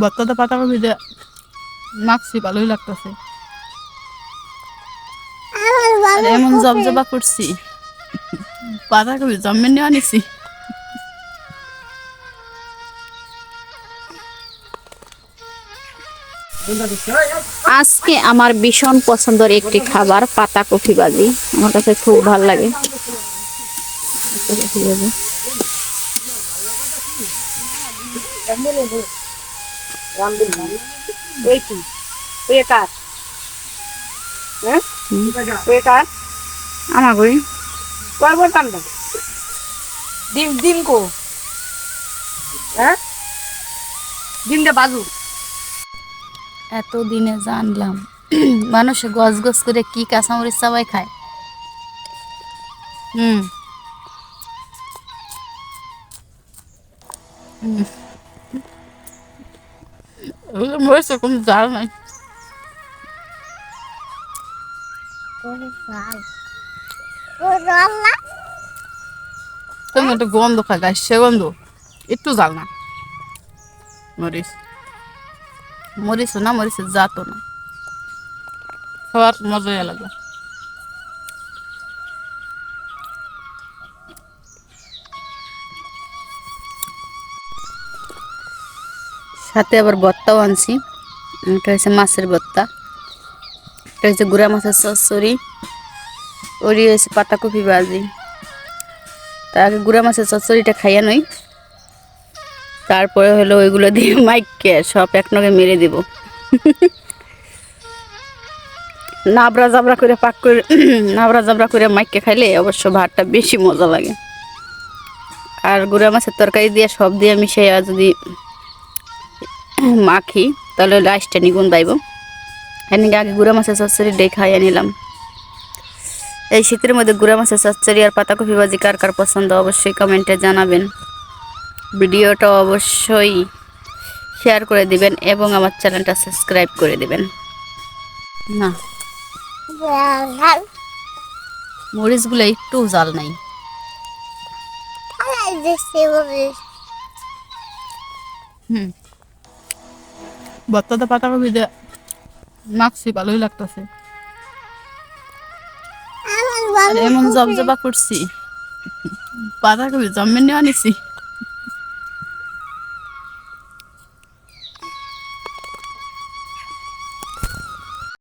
ভর্তাটা পাতাকপি দিয়ে মাখছি ভালোই লাগতেছে। এমন জবজবা করছি। পাতাকপি জমে নিয়ে আনিছি। আজকে আমার ভীষণ পছন্দের একটি খাবার পাতা কফি বাজি। আমার কাছে খুব ভালো লাগে। আমার করি ডিম ডিম কো? হ্যাঁ? ডিমটা বাজু। এত দিনে জানলাম। মানুষে গছ গছ করে কি কাঁচামরিচ সবাই খায়। হুম হুম। মরিচের কোনো জাল নাই আল্লাহ তুমি একটা গন্ধ খায় গাছ সে গন্ধ একটু জাল না মরিচ মরিচ না মরিচের জাতও না খাওয়ার মজাই আলাদা সাথে আবার ভর্তাও আনছি। এটা হচ্ছে মাছের ভর্তা। এটা হচ্ছে গুড়া মাছের চচ্চড়ি ওরি হয়েছে পাতাকপি ভাজি। তার আগে গুড়া মাছের চচ্চড়িটা খাইয়া নই। তারপরে হলো ওইগুলো দিয়ে মাইককে সব এক নগে মেরে দেব। নাবড়া জাবড়া করে পাক করে নাবড়া জাবড়া করে মাইককে খাইলে অবশ্য ভাতটা বেশি মজা লাগে। আর গুড়া মাছের তরকারি দিয়ে সব দিয়ে মিশাইয়া যদি মাখি তাহলে রাইসটা নিগুন পাইব এদিকে আগে গুড়া মাছের চচ্চড়ি ডে খাইয়া নিলাম। এই শীতের মধ্যে গুড়া মাছের চচ্চড়ি আর পাতাকপি ভাজি কার কার পছন্দ অবশ্যই কমেন্টে জানাবেন। ভিডিওটা অবশ্যই শেয়ার করে দিবেন এবং আমার চ্যানেলটা সাবস্ক্রাইব করে দিবেন। না। মরিচগুলো একটু জাল নাই। হুম। ভর্তাটা পাতাকপি দিয়ে মাখছি ভালোই লাগতেছে। এমন জব এমন জবজবা করছি। পাতাকপি জন্মে নিয়ে আনিছি।